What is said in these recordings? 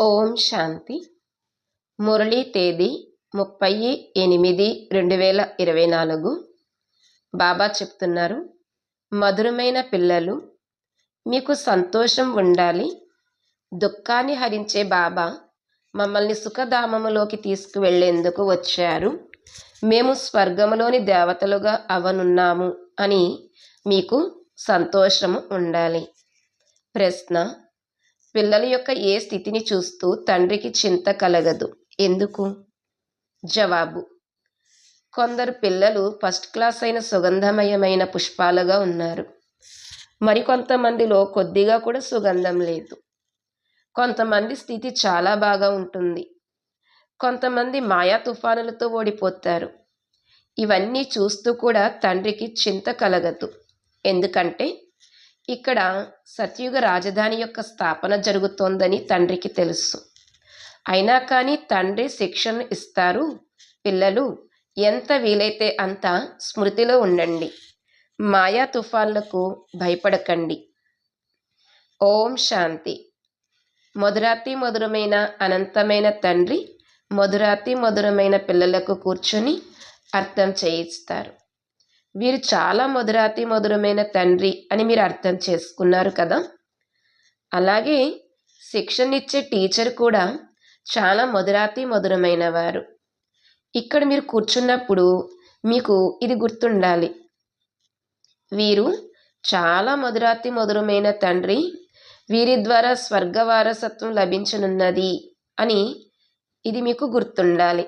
ఓం శాంతి. మురళీ తేదీ ముప్పై ఎనిమిది రెండు వేల ఇరవై నాలుగు. బాబా చెప్తున్నారు మధురమైన పిల్లలు మీకు సంతోషం ఉండాలి. దుఃఖాన్ని హరించే బాబా మమ్మల్ని సుఖధామములోకి తీసుకువెళ్ళేందుకు వచ్చారు. మేము స్వర్గములోని దేవతలుగా అవనున్నాము అని మీకు సంతోషము ఉండాలి. ప్రశ్న పిల్లల యొక్క ఏ స్థితిని చూస్తూ తండ్రికి చింత కలగదు. ఎందుకు? జవాబు. కొందరు పిల్లలు ఫస్ట్ క్లాస్ అయిన సుగంధమయమైన పుష్పాలుగా ఉన్నారు. మరికొంతమందిలో కొద్దిగా కూడా సుగంధం లేదు. కొంతమంది స్థితి చాలా బాగా ఉంటుంది. కొంతమంది మాయా తుఫానులతో ఓడిపోతారు. ఇవన్నీ చూస్తూ కూడా తండ్రికి చింత కలగదు. ఎందుకంటే ఇక్కడ సత్యుగ రాజధాని యొక్క స్థాపన జరుగుతోందని తండ్రికి తెలుసు. అయినా కానీ తండ్రి శిక్షణ ఇస్తారు. పిల్లలు ఎంత వీలైతే అంత స్మృతిలో ఉండండి. మాయా తుఫాన్లకు భయపడకండి. ఓం శాంతి. మధురాతి మధురమైన అనంతమైన తండ్రి మధురాతి మధురమైన పిల్లలకు కూర్చొని అర్థం చేయిస్తారు. వీరు చాలా మధురాతి మధురమైన తండ్రి అని మీరు అర్థం చేసుకున్నారు కదా? అలాగే శిక్షణ ఇచ్చే టీచర్ కూడా చాలా మధురాతి మధురమైన వారు ఇక్కడ మీరు కూర్చున్నప్పుడు మీకు ఇది గుర్తుండాలి. వీరు చాలా మధురాతి మధురమైన తండ్రి వీరి ద్వారా స్వర్గ వారసత్వం లభించనున్నది అని ఇది మీకు గుర్తుండాలి.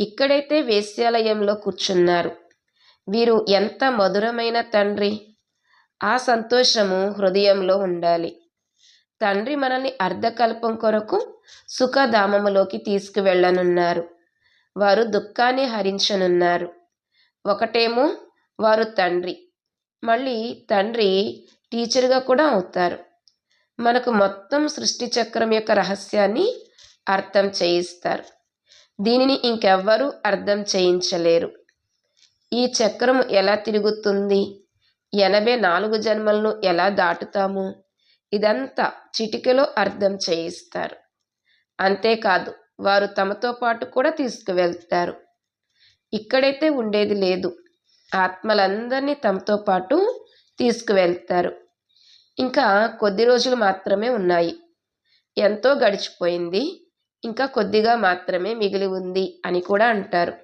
ఇక్కడైతే వేశ్యాలయంలో కూర్చున్నారు. వీరు ఎంత మధురమైన తండ్రి! ఆ సంతోషము హృదయంలో ఉండాలి. తండ్రి మనల్ని అర్ధకల్పం కొరకు సుఖధామములోకి తీసుకువెళ్ళనున్నారు. వారు దుఃఖాన్ని హరించనున్నారు. ఒకటేమో వారు తండ్రి. మళ్ళీ తండ్రి టీచర్గా కూడా అవుతారు. మనకు మొత్తం సృష్టి చక్రం యొక్క రహస్యాన్ని అర్థం చేయిస్తారు. దీనిని ఇంకెవ్వరూ అర్థం చేయించలేరు. ఈ చక్రం ఎలా తిరుగుతుంది? ఎనభై నాలుగు జన్మలను ఎలా దాటుతాము? ఇదంతా చిటికెలో అర్థం చేయిస్తారు. అంతేకాదు వారు తమతో పాటు కూడా తీసుకువెళ్తారు. ఇక్కడైతే ఉండేది లేదు. ఆత్మలందరినీ తమతో పాటు తీసుకువెళ్తారు. ఇంకా కొద్ది రోజులు మాత్రమే ఉన్నాయి. ఎంతో గడిచిపోయింది. ఇంకా కొద్దిగా మాత్రమే మిగిలి ఉంది అని కూడా అంటారు.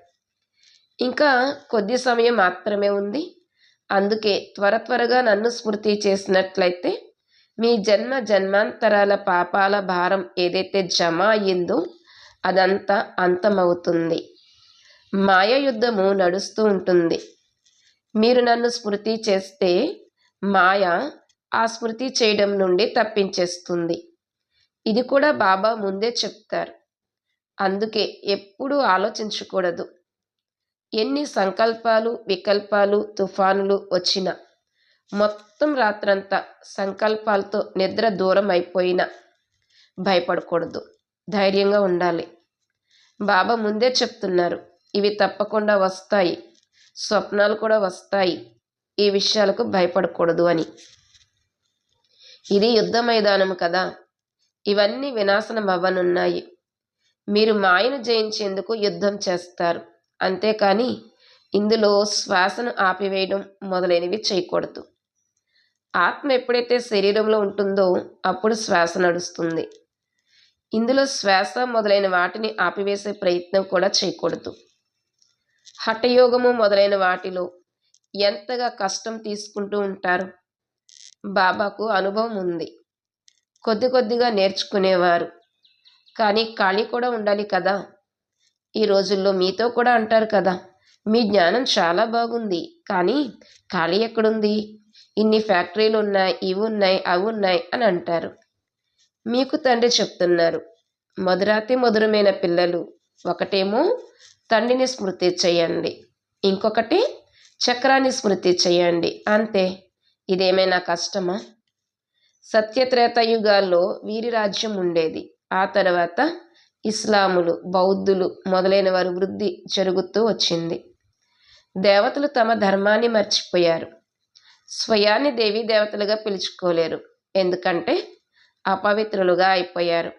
ఇంకా కొద్ది సమయం మాత్రమే ఉంది. అందుకే త్వర త్వరగా నన్ను స్మృతి చేసినట్లయితే మీ జన్మ జన్మాంతరాల పాపాల భారం ఏదైతే జమ అయ్యిందో అదంతా అంతమవుతుంది. మాయ యుద్ధము నడుస్తూ ఉంటుంది. మీరు నన్ను స్మృతి చేస్తే మాయ ఆ స్మృతి చేయడం నుండి తప్పించేస్తుంది. ఇది కూడా బాబా ముందే చెప్తారు. అందుకే ఎప్పుడూ ఆలోచించకూడదు. ఎన్ని సంకల్పాలు వికల్పాలు తుఫానులు వచ్చినా మొత్తం రాత్రంతా సంకల్పాలతో నిద్ర దూరం అయిపోయినా భయపడకూడదు. ధైర్యంగా ఉండాలి. బాబా ముందే చెప్తున్నారు ఇవి తప్పకుండా వస్తాయి స్వప్నాలు కూడా వస్తాయి ఈ విషయాలకు భయపడకూడదు అని. ఇది యుద్ధ మైదానం కదా. ఇవన్నీ వినాశనం అవ్వనున్నాయి మీరు మాయను జయించేందుకు యుద్ధం చేస్తారు. అంతేకాని ఇందులో శ్వాసను ఆపివేయడం మొదలైనవి చేయకూడదు. ఆత్మ ఎప్పుడైతే శరీరంలో ఉంటుందో అప్పుడు శ్వాస నడుస్తుంది. ఇందులో శ్వాస మొదలైన వాటిని ఆపివేసే ప్రయత్నం కూడా చేయకూడదు. హఠయోగము మొదలైన వాటిలో ఎంతగా కష్టం తీసుకుంటూ ఉంటారు? బాబాకు అనుభవం ఉంది. కొద్ది కొద్దిగా నేర్చుకునేవారు. కానీ ఖాళీ కూడా ఉండాలి కదా? ఈ రోజుల్లో మీతో కూడా అంటారు కదా మీ జ్ఞానం చాలా బాగుంది కానీ ఖాళీ ఎక్కడుంది? ఇన్ని ఫ్యాక్టరీలు ఉన్నాయి ఇవి ఉన్నాయి అవి ఉన్నాయి అని అంటారు. మీకు తండ్రి చెప్తున్నారు మధురాతి మధురమైన పిల్లలు ఒకటేమో తండ్రిని స్మృతి చేయండి ఇంకొకటి చక్రాన్ని స్మృతి చేయండి అంతే ఇదేమైనా కష్టమా? సత్యత్రేత యుగాల్లో వీరి రాజ్యం ఉండేది ఆ తర్వాత ఇస్లాములు బౌద్ధులు మొదలైన వారి వృద్ధి జరుగుతూ వచ్చింది. దేవతలు తమ ధర్మాన్ని మర్చిపోయారు. స్వయాన్ని దేవీ దేవతలుగా పిలుచుకోలేరు. ఎందుకంటే అపవిత్రులుగా అయిపోయారు.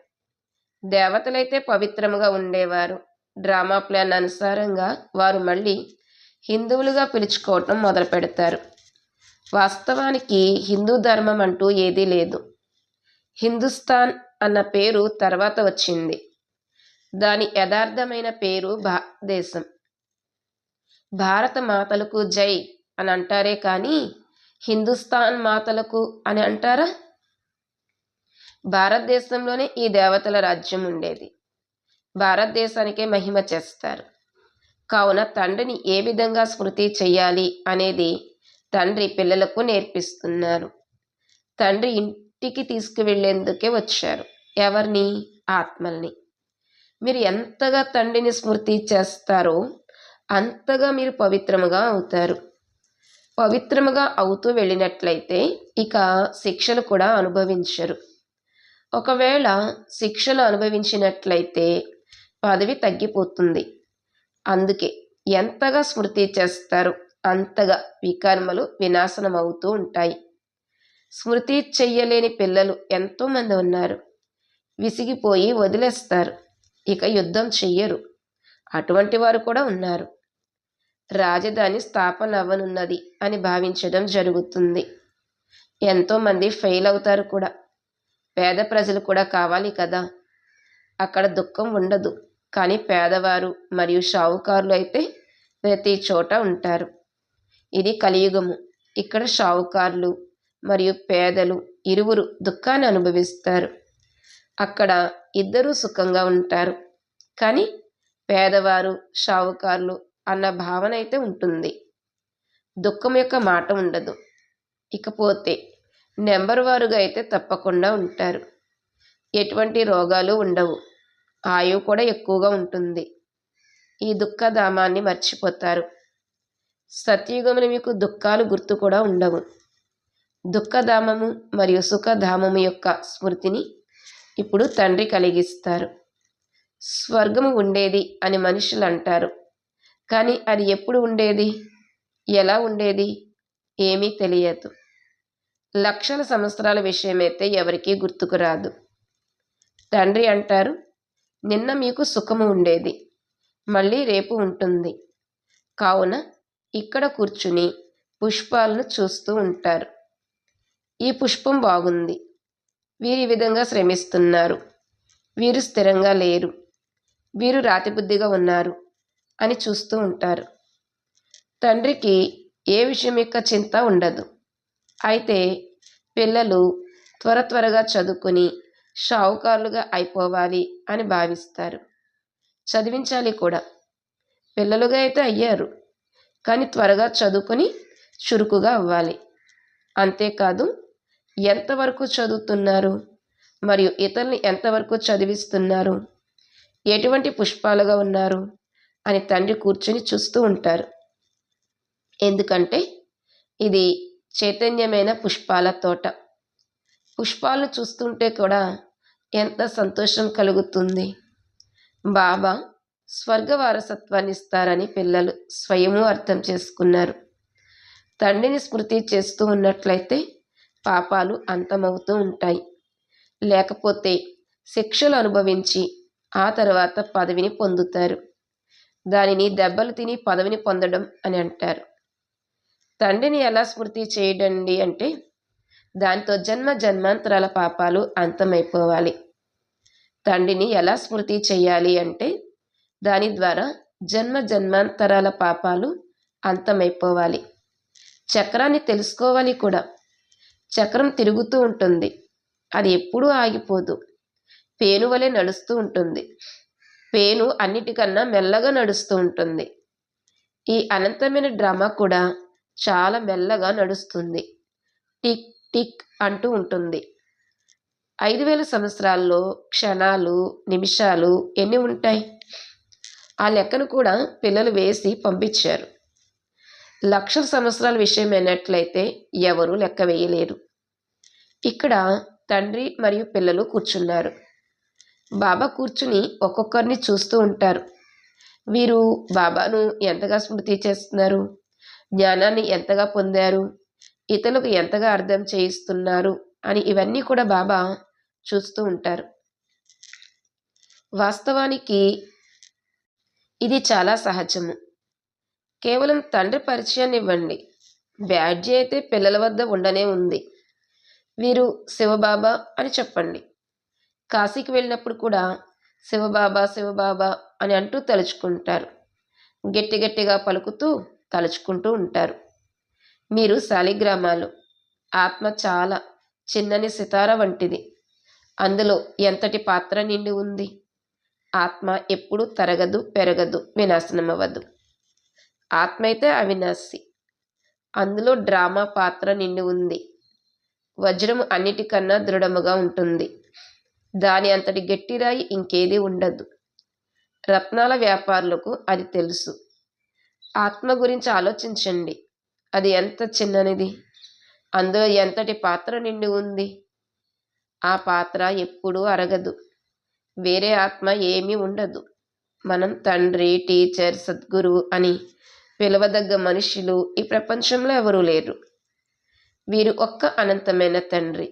దేవతలైతే పవిత్రముగా ఉండేవారు. డ్రామా ప్లాన్ అనుసారంగా వారు మళ్ళీ హిందువులుగా పిలుచుకోవటం మొదలు పెడతారు వాస్తవానికి హిందూ ధర్మం అంటూ ఏదీ లేదు. హిందుస్థాన్ అన్న పేరు తర్వాత వచ్చింది. దాని యథార్థమైన పేరు భారతదేశం భారత మాతలకు జై అని అంటారే కానీ హిందుస్థాన్ మాతలకు అని అంటారా? భారతదేశంలోనే ఈ దేవతల రాజ్యం ఉండేది. భారతదేశానికే మహిమ చేస్తారు. కావున తండ్రిని ఏ విధంగా స్మృతి చేయాలి అనేది తండ్రి పిల్లలకు నేర్పిస్తున్నారు. తండ్రి ఇంటికి తీసుకువెళ్ళేందుకే వచ్చారు. ఎవరిని? ఆత్మల్ని. మీరు ఎంతగా తండ్రిని స్మృతి చేస్తారో అంతగా మీరు పవిత్రముగా అవుతారు. పవిత్రముగా అవుతూ వెళ్ళినట్లయితే ఇక శిక్షలు కూడా అనుభవించరు. ఒకవేళ శిక్షలు అనుభవించినట్లయితే పదవి తగ్గిపోతుంది. అందుకే ఎంతగా స్మృతి చేస్తారు అంతగా వికర్మలు వినాశనం అవుతూ ఉంటాయి. స్మృతి చెయ్యలేని పిల్లలు ఎంతోమంది ఉన్నారు. విసిగిపోయి వదిలేస్తారు. ఇక యుద్ధం చెయ్యరు. అటువంటి వారు కూడా ఉన్నారు. రాజధాని స్థాపన అవ్వనున్నది అని భావించడం జరుగుతుంది. ఎంతోమంది ఫెయిల్ అవుతారు కూడా. పేద ప్రజలు కూడా కావాలి కదా. అక్కడ దుఃఖం ఉండదు. కానీ పేదవారు మరియు షావుకారులు అయితే ప్రతి చోట ఉంటారు. ఇది కలియుగము. ఇక్కడ షావుకారులు మరియు పేదలు ఇరువురు దుఃఖాన్ని అనుభవిస్తారు. అక్కడ ఇద్దరూ సుఖంగా ఉంటారు. కానీ పేదవారు షావుకారులు అన్న భావన అయితే ఉంటుంది. దుఃఖం యొక్క మాట ఉండదు. ఇకపోతే నెంబర్ వారుగా అయితే తప్పకుండా ఉంటారు. ఎటువంటి రోగాలు ఉండవు. ఆయువు కూడా ఎక్కువగా ఉంటుంది. ఈ దుఃఖధామాన్ని మర్చిపోతారు. సత్యయుగములు మీకు దుఃఖాలు గుర్తు కూడా ఉండవు. దుఃఖధామము మరియు సుఖధామము యొక్క స్మృతిని ఇప్పుడు తండ్రి కలిగిస్తారు. స్వర్గము ఉండేది అని మనుషులు అంటారు. కానీ అది ఎప్పుడు ఉండేది? ఎలా ఉండేది? ఏమీ తెలియదు. లక్షల సంవత్సరాల విషయమైతే ఎవరికీ గుర్తుకు రాదు. తండ్రి అంటారు నిన్న మీకు సుఖము ఉండేది మళ్ళీ రేపు ఉంటుంది. కావున ఇక్కడ కూర్చుని పుష్పాలను చూస్తూ ఉంటారు. ఈ పుష్పం బాగుంది. వీరి విధంగా శ్రమిస్తున్నారు. వీరు స్థిరంగా లేరు. వీరు రాతిబుద్ధిగా ఉన్నారు అని చూస్తూ ఉంటారు. తండ్రికి ఏ విషయం యొక్క చింత ఉండదు. అయితే పిల్లలు త్వర త్వరగా చదువుకుని షావుకారులుగా అయిపోవాలి అని భావిస్తారు. చదివించాలి కూడా. పిల్లలుగా అయితే అయ్యారు. కానీ త్వరగా చదువుకొని చురుకుగా అవ్వాలి. అంతేకాదు ఎంతవరకు చదువుతున్నారు? మరియు ఇతరుల్ని ఎంతవరకు చదివిస్తున్నారు? ఎటువంటి పుష్పాలుగా ఉన్నారు? అని తండ్రి కూర్చొని చూస్తూ ఉంటారు. ఎందుకంటే ఇది చైతన్యమైన పుష్పాల తోట. పుష్పాలను చూస్తుంటే కూడా ఎంత సంతోషం కలుగుతుంది. బాబా స్వర్గ వారసత్వాన్ని ఇస్తారని పిల్లలు స్వయము అర్థం చేసుకున్నారు. తండ్రిని స్మృతి చేస్తూ ఉన్నట్లయితే పాపాలు అంతమవుతూ ఉంటాయి. లేకపోతే శిక్షలు అనుభవించి ఆ తర్వాత పదవిని పొందుతారు. దానిని దెబ్బలు తిని పదవిని పొందడం అని అంటారు. తండ్రిని ఎలా స్మృతి చేయడండి అంటే దాంతో జన్మ జన్మాంతరాల పాపాలు అంతమైపోవాలి. తండ్రిని ఎలా స్మృతి చేయాలి అంటే దాని ద్వారా జన్మ జన్మాంతరాల పాపాలు అంతమైపోవాలి. చక్రాన్ని తెలుసుకోవాలి కూడా. చక్రం తిరుగుతూ ఉంటుంది. అది ఎప్పుడూ ఆగిపోదు. పేను వలె నడుస్తూ ఉంటుంది. పేను అన్నిటికన్నా మెల్లగా నడుస్తూ ఉంటుంది. ఈ అనంతమైన డ్రామా కూడా చాలా మెల్లగా నడుస్తుంది. టిక్ టిక్ అంటూ ఉంటుంది. ఐదు వేల సంవత్సరాల్లో క్షణాలు నిమిషాలు ఎన్ని ఉంటాయి? ఆ లెక్కను కూడా పిల్లలు వేసి పంపించారు. లక్షల సంవత్సరాల విషయమైనట్లయితే ఎవరు లెక్క వేయలేరు. ఇక్కడ తండ్రి మరియు పిల్లలు కూర్చున్నారు. బాబా కూర్చుని ఒక్కొక్కరిని చూస్తూ ఉంటారు. వీరు బాబాను ఎంతగా స్మృతి చేస్తున్నారు? జ్ఞానాన్ని ఎంతగా పొందారు? ఇతరులకు ఎంతగా అర్థం చేయిస్తున్నారు? అని ఇవన్నీ కూడా బాబా చూస్తూ ఉంటారు. వాస్తవానికి ఇది చాలా సహజము. కేవలం తండ్రి పరిచయాన్ని ఇవ్వండి బ్యాడ్జీ అయితే పిల్లల వద్ద ఉండనే ఉంది. వీరు శివబాబా అని చెప్పండి. కాశీకి వెళ్ళినప్పుడు కూడా శివబాబా శివబాబా అని అంటూ తలుచుకుంటారు. గట్టి గట్టిగా పలుకుతూ తలుచుకుంటూ ఉంటారు. మీరు శాలిగ్రామాలు ఆత్మ చాలా చిన్నని సితార వంటిది. అందులో ఎంతటి పాత్ర నిండి ఉంది? ఆత్మ ఎప్పుడూ తరగదు పెరగదు వినాశనమవ్వదు. ఆత్మ అయితే అవినాశి. అందులో డ్రామా పాత్ర నిండి ఉంది. వజ్రము అన్నిటికన్నా దృఢముగా ఉంటుంది. దాని అంతటి గట్టిరాయి ఇంకేది ఉండదు. రత్నాల వ్యాపారులకు అది తెలుసు. ఆత్మ గురించి ఆలోచించండి. అది ఎంత చిన్ననిది? అందులో ఎంతటి పాత్ర నిండి ఉంది? ఆ పాత్ర ఎప్పుడూ అరగదు. వేరే ఆత్మ ఏమీ ఉండదు. మనం తండ్రి టీచర్ సద్గురువు అని పిలవదగ్గ మనుషులు ఈ ప్రపంచంలో ఎవరూ లేరు. వీరు ఒక్క అనంతమైన తండ్రి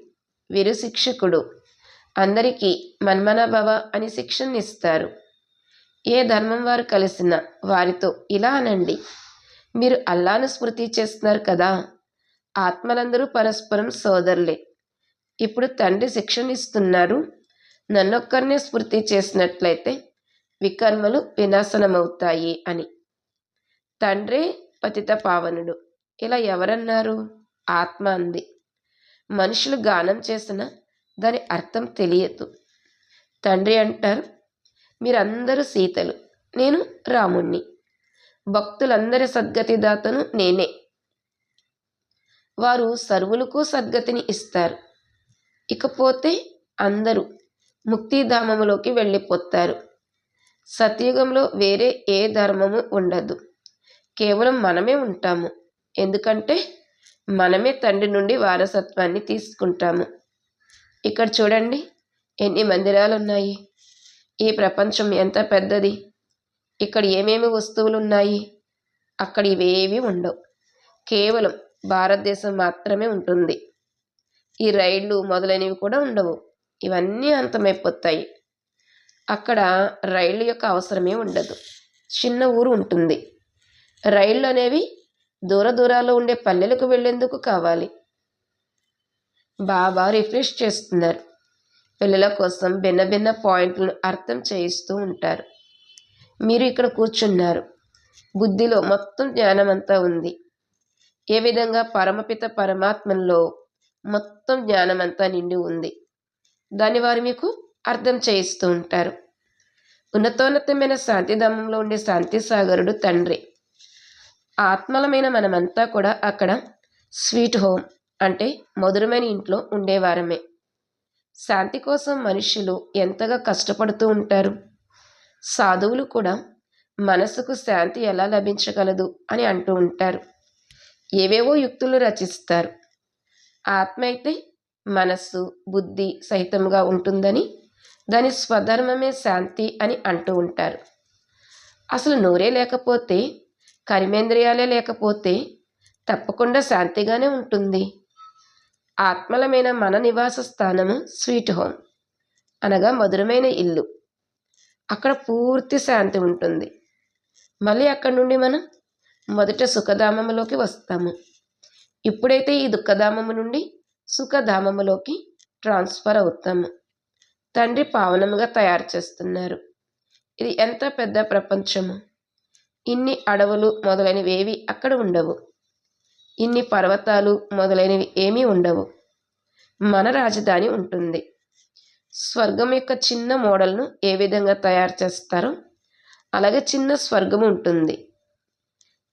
వీరు శిక్షకుడు. అందరికీ మన్మనభవ అని శిక్షణ ఇస్తారు ఏ ధర్మం వారు కలిసిన వారితో ఇలా అనండి మీరు అల్లాను స్మృతి చేస్తున్నారు కదా ఆత్మలందరూ పరస్పరం సోదరులే. ఇప్పుడు తండ్రి శిక్షణ ఇస్తున్నారు నన్నొక్కరినే స్మృతి చేసినట్లయితే వికర్మలు వినాశనమవుతాయి అని. తండ్రే పతిత పావనుడు. ఇలా ఎవరన్నారు? ఆత్మ అంది. మనుషులు గానం చేసిన దాని అర్థం తెలియదు. తండ్రి అంటారు మీరందరూ సీతలు నేను రాముణ్ణి. భక్తులందరి సద్గతిదాతను నేనే. వారు సర్వులకు సద్గతిని ఇస్తారు. ఇకపోతే అందరూ ముక్తిధామములోకి వెళ్ళిపోతారు. సత్యుగంలో వేరే ఏ ధర్మము ఉండదు. కేవలం మనమే ఉంటాము. ఎందుకంటే మనమే తండ్రి నుండి వారసత్వాన్ని తీసుకుంటాము. ఇక్కడ చూడండి ఎన్ని మందిరాలు ఉన్నాయి ఈ ప్రపంచం ఎంత పెద్దది. ఇక్కడ ఏమేమి వస్తువులు ఉన్నాయి అక్కడ ఇవేవి ఉండవు. కేవలం భారతదేశం మాత్రమే ఉంటుంది. ఈ రైళ్ళు మొదలైనవి కూడా ఉండవు. ఇవన్నీ అంతమైపోతాయి. అక్కడ రైళ్ళు యొక్క అవసరమే ఉండదు. చిన్న ఊరు ఉంటుంది. రైళ్ళు అనేవి దూర దూరాల్లో ఉండే పల్లెలకు వెళ్ళేందుకు కావాలి. బాబా రిఫ్రెష్ చేస్తున్నారు. పిల్లల కోసం భిన్న భిన్న పాయింట్లను అర్థం చేయిస్తూ ఉంటారు. మీరు ఇక్కడ కూర్చున్నారు. బుద్ధిలో మొత్తం జ్ఞానమంతా ఉంది. ఏ విధంగా పరమపిత పరమాత్మలో మొత్తం జ్ఞానమంతా నిండి ఉంది? దాన్ని వారు మీకు అర్థం చేయిస్తూ ఉంటారు. ఉన్నతోన్నతమైన శాంతిధామంలో ఉండే శాంతి సాగరుడు తండ్రి. ఆత్మలమైన మనమంతా కూడా అక్కడ స్వీట్ హోమ్ అంటే మధురమైన ఇంట్లో ఉండేవారమే. శాంతి కోసం మనుషులు ఎంతగా కష్టపడుతూ ఉంటారు? సాధువులు కూడా మనసుకు శాంతి ఎలా లభించగలదు అని అంటూ ఉంటారు. ఏవేవో యుక్తులు రచిస్తారు. ఆత్మ అయితే మనస్సు బుద్ధి సహితంగా ఉంటుందని దాని స్వధర్మమే శాంతి అని అంటూ ఉంటారు. అసలు నోరే లేకపోతే కర్మేంద్రియాలే లేకపోతే తప్పకుండా శాంతిగానే ఉంటుంది. ఆత్మలమైన మన నివాస స్థానము స్వీట్ హోమ్. అనగా మధురమైన ఇల్లు. అక్కడ పూర్తి శాంతి ఉంటుంది. మళ్ళీ అక్కడి నుండి మనం మొదట సుఖధామములోకి వస్తాము. ఇప్పుడైతే ఈ దుఃఖధామము నుండి సుఖధామములోకి ట్రాన్స్ఫర్ అవుతాము. తండ్రి పావనముగా తయారు చేస్తున్నారు. ఇది ఎంత పెద్ద ప్రపంచము? ఇన్ని అడవులు మొదలైనవి ఏవి అక్కడ ఉండవు. ఇన్ని పర్వతాలు మొదలైనవి ఏమీ ఉండవు. మన రాజధాని ఉంటుంది. స్వర్గం యొక్క చిన్న మోడల్ను ఏ విధంగా తయారు చేస్తారో? అలాగే చిన్న స్వర్గం ఉంటుంది.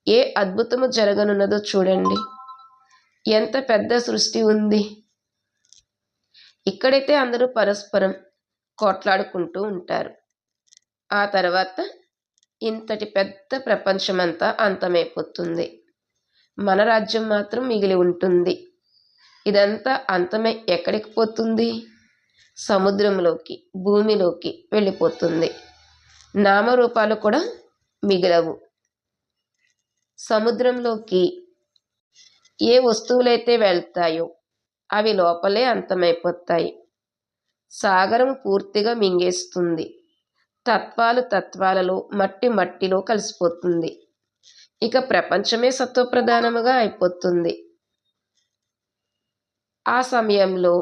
ఏ అద్భుతము జరగనున్నదో చూడండి. ఎంత పెద్ద సృష్టి ఉంది. ఇక్కడైతే అందరూ పరస్పరం కోట్లాడుకుంటూ ఉంటారు. ఆ తర్వాత ఇంతటి పెద్ద ప్రపంచమంతా అంతమైపోతుంది. మన రాజ్యం మాత్రం మిగిలి ఉంటుంది. ఇదంతా అంతమై ఎక్కడికి పోతుంది? సముద్రంలోకి భూమిలోకి వెళ్ళిపోతుంది. నామరూపాలు కూడా మిగిలవు. సముద్రంలోకి ఏ వస్తువులైతే వెళ్తాయో అవి లోపలే అంతమైపోతాయి. సాగరం పూర్తిగా మింగేస్తుంది. తత్వాలు తత్వాలలో మట్టి మట్టిలో కలిసిపోతుంది. ఇక ప్రపంచమే సత్వప్రధానముగా అయిపోతుంది. ఆ సమయంలో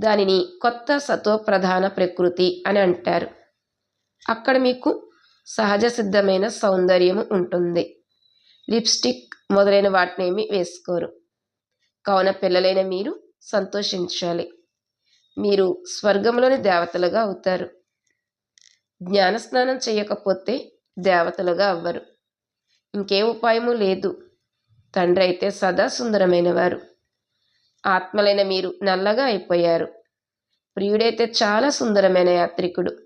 దానిని కొత్త సత్వప్రధాన ప్రకృతి అని అంటారు. అక్కడ మీకు సహజ సిద్ధమైన సౌందర్యము ఉంటుంది. లిప్స్టిక్ మొదలైన వాటినేమి వేసుకోరు. కావున పిల్లలైన మీరు సంతోషించాలి. మీరు స్వర్గంలోని దేవతలుగా అవుతారు. జ్ఞానస్నానం చేయకపోతే దేవతలుగా అవ్వరు. ఇంకే ఉపాయము లేదు. తండ్రి అయితే సదా సుందరమైనవారు. ఆత్మలైన మీరు నల్లగా అయిపోయారు. ప్రియుడైతే చాలా సుందరమైన యాత్రికుడు.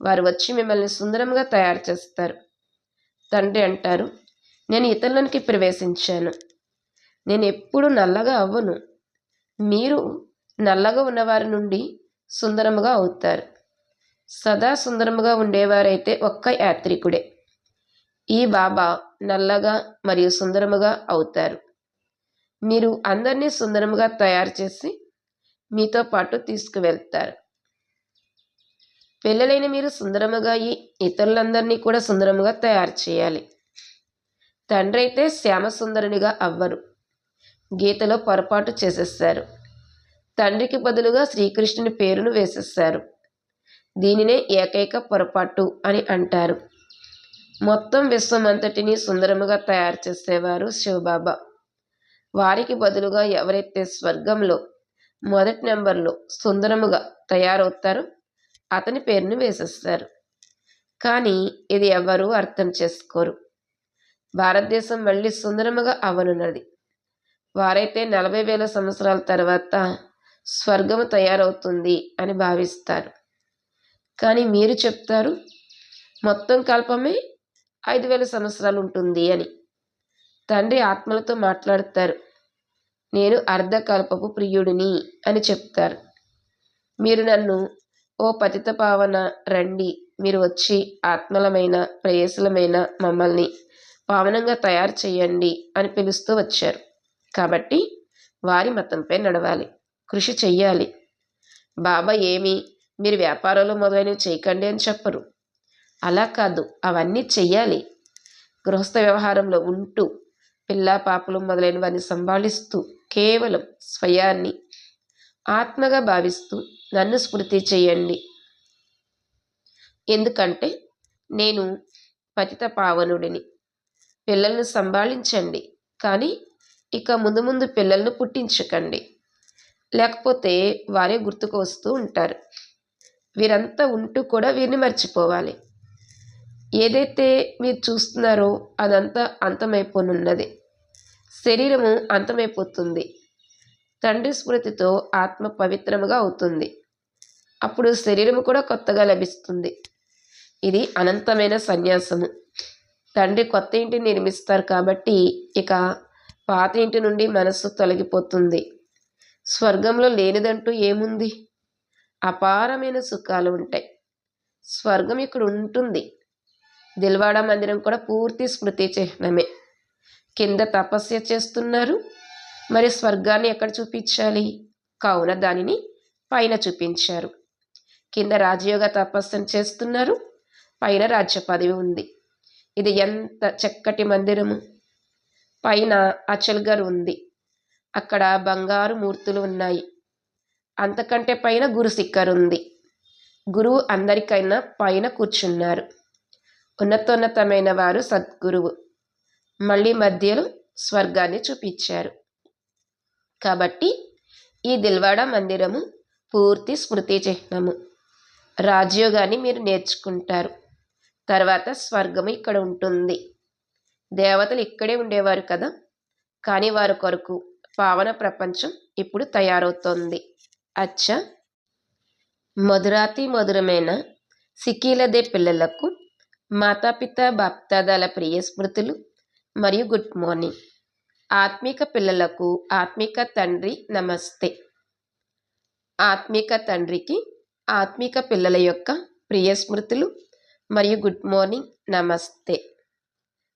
వారు వచ్చి మిమ్మల్ని సుందరంగా తయారు చేస్తారు. తండ్రి అంటారు నేను ఇతరులకి ప్రవేశించాను. నేను ఎప్పుడు నల్లగా అవ్వను. మీరు నల్లగా ఉన్నవారి నుండి సుందరముగా అవుతారు. సదా సుందరముగా ఉండేవారైతే ఒక్క యాత్రికుడే. ఈ బాబా నల్లగా మరియు సుందరముగా అవుతారు. మీరు అందరినీ సుందరముగా తయారు చేసి మీతో పాటు తీసుకువెళ్తారు. పిల్లలైన మీరు సుందరముగా అయ్యి ఇతరులందరినీ కూడా సుందరముగా తయారు చేయాలి. తండ్రి అయితే శ్యామసుందరునిగా అవ్వరు. గీతలో పొరపాటు చేసేస్తారు. తండ్రికి బదులుగా శ్రీకృష్ణుని పేరును వేసేస్తారు. దీనినే ఏకైక పొరపాటు అని అంటారు. మొత్తం విశ్వమంతటిని సుందరముగా తయారు చేసేవారు శివబాబా. వారికి బదులుగా ఎవరైతే స్వర్గంలో మొదటి నెంబర్లో సుందరముగా తయారవుతారో అతని పేరును వేసేస్తారు. కానీ ఇది ఎవరూ అర్థం చేసుకోరు. భారతదేశం మళ్ళీ సుందరముగా అవనున్నది. వారైతే నలభై వేల సంవత్సరాల తర్వాత స్వర్గము తయారవుతుంది అని భావిస్తారు. కానీ మీరు చెప్తారు మొత్తం కల్పమే ఐదు వేల సంవత్సరాలు ఉంటుంది అని. తండ్రి ఆత్మలతో మాట్లాడతారు నేను అర్ధకల్పపు ప్రియుడిని అని చెప్తారు. మీరు నన్ను ఓ పతిత పావన రండి మీరు వచ్చి ఆత్మలమైన ప్రేయసులమైన మమ్మల్ని పావనంగా తయారు చేయండి అని పిలుస్తూ వచ్చారు. కాబట్టి వారి మతంపై నడవాలి. కృషి చెయ్యాలి. బాబా ఏమి? మీరు వ్యాపారాలు మొదలైనవి చేయకండి అని చెప్పరు. అలా కాదు అవన్నీ చెయ్యాలి. గృహస్థ వ్యవహారంలో ఉంటూ పిల్ల పాపలు మొదలైనవన్నీ సంభాళిస్తూ కేవలం స్వయాన్ని ఆత్మగా భావిస్తూ నన్ను స్మృతి చేయండి. ఎందుకంటే నేను పతిత పావనుడిని. పిల్లల్ని సంభాళించండి కానీ ఇక ముందు ముందు పిల్లలను పుట్టించకండి. లేకపోతే వారే గుర్తుకు వస్తూ ఉంటారు. వీరంతా ఉంటూ కూడా వీరిని మర్చిపోవాలి. ఏదైతే మీరు చూస్తున్నారో అదంతా అంతమైపోనున్నది. శరీరము అంతమైపోతుంది. తండ్రి స్మృతితో ఆత్మ పవిత్రముగా అవుతుంది. అప్పుడు శరీరము కూడా కొత్తగా లభిస్తుంది. ఇది అనంతమైన సన్యాసము. తండ్రి కొత్త ఇంటిని నిర్మిస్తారు కాబట్టి ఇక పాత ఇంటి నుండి మనస్సు తొలగిపోతుంది. స్వర్గంలో లేనిదంటూ ఏముంది? అపారమైన సుఖాలు ఉంటాయి. స్వర్గం ఇక్కడ ఉంటుంది. దిల్వాడ మందిరం కూడా పూర్తి స్మృతి చిహ్నమే. కింద తపస్య చేస్తున్నారు. మరి స్వర్గాన్ని ఎక్కడ చూపించాలి? కావున దానిని పైన చూపించారు. కింద రాజయోగ తపస్సును చేస్తున్నారు. పైన రాజ్య పదవి ఉంది. ఇది ఎంత చక్కటి మందిరము. పైన అచల్గర్ ఉంది. అక్కడ బంగారు మూర్తులు ఉన్నాయి. అంతకంటే పైన గురు సిక్కర్ ఉంది గురువు అందరికైనా పైన కూర్చున్నారు. ఉన్నతోన్నతమైన వారు సద్గురువు. మళ్ళీ మధ్యలో స్వర్గాన్ని చూపించారు. కాబట్టి ఈ దిల్వాడ మందిరము పూర్తి స్మృతి చిహ్నము. రాజయోగాన్ని మీరు నేర్చుకుంటారు. తర్వాత స్వర్గము ఇక్కడ ఉంటుంది. దేవతలు ఇక్కడే ఉండేవారు కదా. కానీ వారి కొరకు పావన ప్రపంచం ఇప్పుడు తయారవుతోంది. అచ్చ! మధురాతి మధురమైన సికీలదే పిల్లలకు మాతాపిత బాప్తాదాల ప్రియ స్మృతులు మరియు గుడ్ మార్నింగ్. ఆత్మిక పిల్లలకు ఆత్మిక తండ్రి నమస్తే. ఆత్మిక తండ్రికి ఆత్మిక పిల్లల యొక్క ప్రియ స్మృతులు మరియు గుడ్ మార్నింగ్ నమస్తే.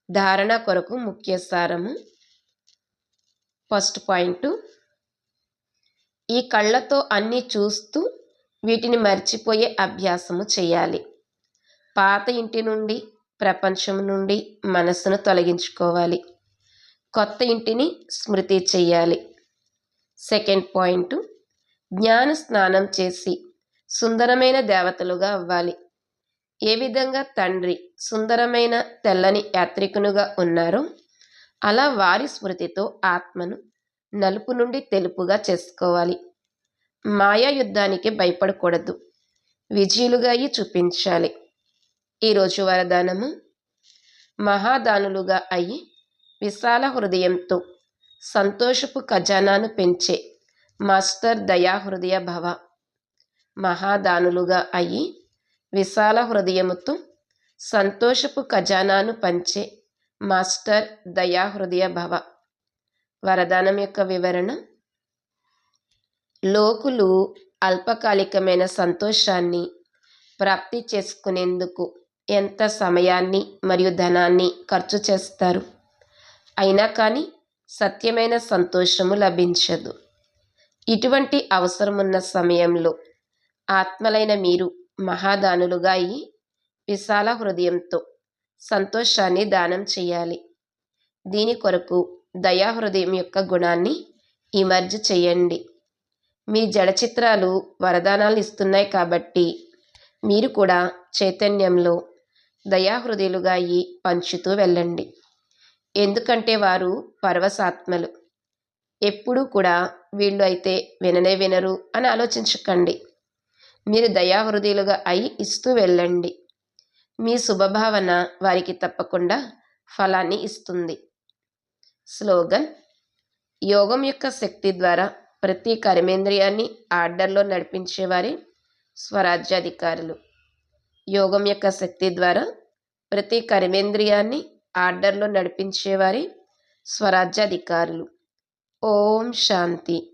ధారణ కొరకు ముఖ్య సారము ఫస్ట్ పాయింట్. ఈ కళ్ళతో అన్నీ చూస్తూ వీటిని మర్చిపోయే అభ్యాసము చేయాలి. పాత ఇంటి నుండి ప్రపంచం నుండి మనసును తొలగించుకోవాలి. కొత్త ఇంటిని స్మృతి చేయాలి. Second point. జ్ఞాన స్నానం చేసి సుందరమైన దేవతలుగా అవ్వాలి. ఏ విధంగా తండ్రి సుందరమైన తెల్లని యాత్రికునుగా ఉన్నారో అలా వారి స్మృతితో ఆత్మను నలుపు నుండి తెలుపుగా చేసుకోవాలి. మాయా యుద్ధానికి భయపడకూడదు. విజయులుగా అయి చూపించాలి ఈరోజు వరదానము మహాదానులుగా అయి విశాల హృదయంతో సంతోషపు ఖజానాను పెంచే మాస్టర్ దయా హృదయ భవ. మహాదానులుగా అయి విశాల హృదయముతో సంతోషపు ఖజానాను పంచే మాస్టర్ దయా హృదయ భవ. వరదానం యొక్క వివరణ? లోకులు అల్పకాలికమైన సంతోషాన్ని ప్రాప్తి చేసుకునేందుకు ఎంత సమయాన్ని మరియు ధనాన్ని ఖర్చు చేస్తారు? అయినా కానీ సత్యమైన సంతోషము లభించదు. ఇటువంటి అవసరమున్న సమయంలో ఆత్మలైన మీరు మహాదానులుగా అయి విశాల హృదయంతో సంతోషాన్ని దానం చేయాలి. దీని కొరకు దయాహృదయం యొక్క గుణాన్ని ఇమర్జ్ చేయండి. మీ జడ చిత్రాలు వరదానాలు ఇస్తున్నాయి కాబట్టి మీరు కూడా చైతన్యంలో దయాహృదయులుగా అయ్యి పంచుతూ వెళ్ళండి. ఎందుకంటే వారు పరవశాత్మలు. ఎప్పుడూ కూడా వీళ్ళు అయితే విననే వినరు అని ఆలోచించకండి. మీరు దయాహృదయులుగా అయి ఇస్తూ వెళ్ళండి. మీ శుభభావన వారికి తప్పకుండా ఫలాన్ని ఇస్తుంది. స్లోగన్ యోగం యొక్క శక్తి ద్వారా ప్రతి కర్మేంద్రియాన్ని ఆర్డర్లో నడిపించేవారే స్వరాజ్యాధికారులు. యోగం యొక్క శక్తి ద్వారా ప్రతి కర్మేంద్రియాన్ని ఆర్డర్లో నడిపించేవారే స్వరాజ్యాధికారులు. ఓం శాంతి.